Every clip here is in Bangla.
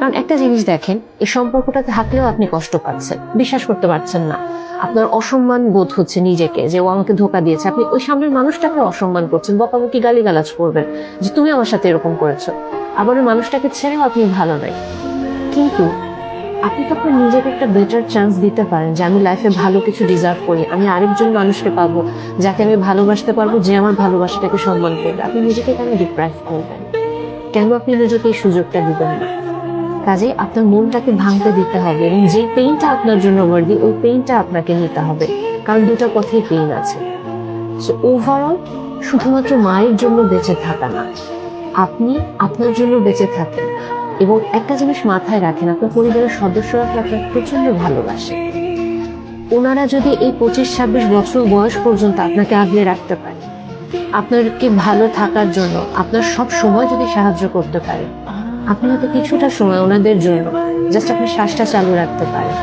কারণ একটা জিনিস দেখেন, এই সম্পর্কটাতে থাকলেও আপনি কষ্ট পাচ্ছেন, বিশ্বাস করতে পারছেন না। আপনার অসম্মান বোধ হচ্ছে নিজেকে, যে ও আমাকে ধোকা দিয়েছে। আপনি ওই সামনের মানুষটাকে অসম্মান করছেন, বকাবকি, গালিগালাজ করবেন যে তুমি আমার সাথে এরকম করেছ। আবার ওই মানুষটাকে ছেড়েও আপনি ভালো নাই। কিন্তু আপনি তো আপনার নিজেকে একটা বেটার চান্স দিতে পারেন যে আমি লাইফে ভালো কিছু ডিজার্ভ করি, আমি আরেকজন মানুষকে পাবো যাকে আমি ভালোবাসতে পারব, যে আমার ভালোবাসাটাকে সম্মান করবে। আপনি নিজেকে কেন ডিপ্রাইভ করবেন? কেন আপনি নিজেকে এই সুযোগটা দিবেন না? কাজে আপনার মনটাকে ভাঙতে দিতে হবে এবং যে পেইনটা আপনার জন্য ওয়ার্দি ওই পেইনটা আপনাকে নিতে হবে। কারণ দুটো পথেই পেইন আছে। সো ওভারঅল শুধুমাত্র মায়ের জন্য বেঁচে থাকা না, আপনি আপনার জন্য বেঁচে থাকেন এবং একটা জিনিস মাথায় রাখেন, আপনার পরিবারের সদস্যরা আপনাকে প্রচণ্ড ভালোবাসে। ওনারা যদি এই পঁচিশ ছাব্বিশ বছর বয়স পর্যন্ত আপনাকে আগলে রাখতে পারে, আপনাকে ভালো থাকার জন্য, আপনার সব সময় যদি সাহায্য করতে পারে আপনি হয়তো কিছুটা সময় ওনাদের জন্য জাস্ট আপনি শ্বাসটা চালু রাখতে পারেন।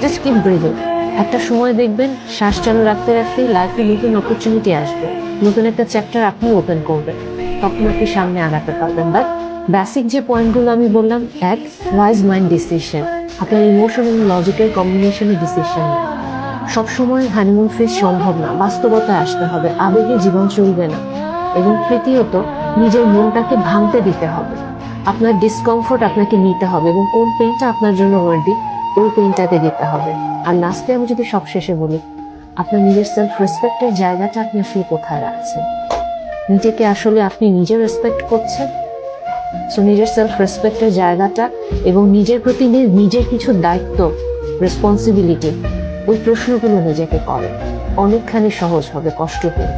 জাস্ট কিপ ব্রিদিং একটা সময় দেখবেন শ্বাস চালু রাখতে রাখতে লাইফে নতুন অপরচুনিটি আসবে। নতুন একটা চ্যাপ্টার আপনি ওপেন করবেন। তখন আপনি সামনে আগাতে পারবেন। বাট বেসিক যে পয়েন্টগুলো আমি বললাম, এক ওয়াইজ মাইন্ড ডিসিশন আপনার ইমোশন এবং লজিকের কম্বিনেশনে ডিসিশন সবসময় হানিমুন ফেস সম্ভব না। বাস্তবতায় আসতে হবে। আবেগে জীবন চলবে না। এবং তৃতীয়ত, নিজের মনটাকে ভাঙতে দিতে হবে। আপনার ডিসকমফোর্ট আপনাকে নিতে হবে এবং কোন পেনটা আপনার জন্য ওয়ার্দি ওই পেনটাকে দিতে হবে। আর লাস্টে আমি যদি সব শেষে বলি, আপনার নিজের সেলফ রেসপেক্টের জায়গাটা আপনি আসলে কোথায় রাখছেন? নিজেকে আসলে আপনি নিজে রেসপেক্ট করছেন? সো নিজের সেলফ রেসপেক্টের জায়গাটা এবং নিজের প্রতি নিজের কিছু দায়িত্ব রেসপন্সিবিলিটি ওই প্রশ্নগুলো নিজেকে করে অনেকখানি সহজ হবে, কষ্ট পেয়ে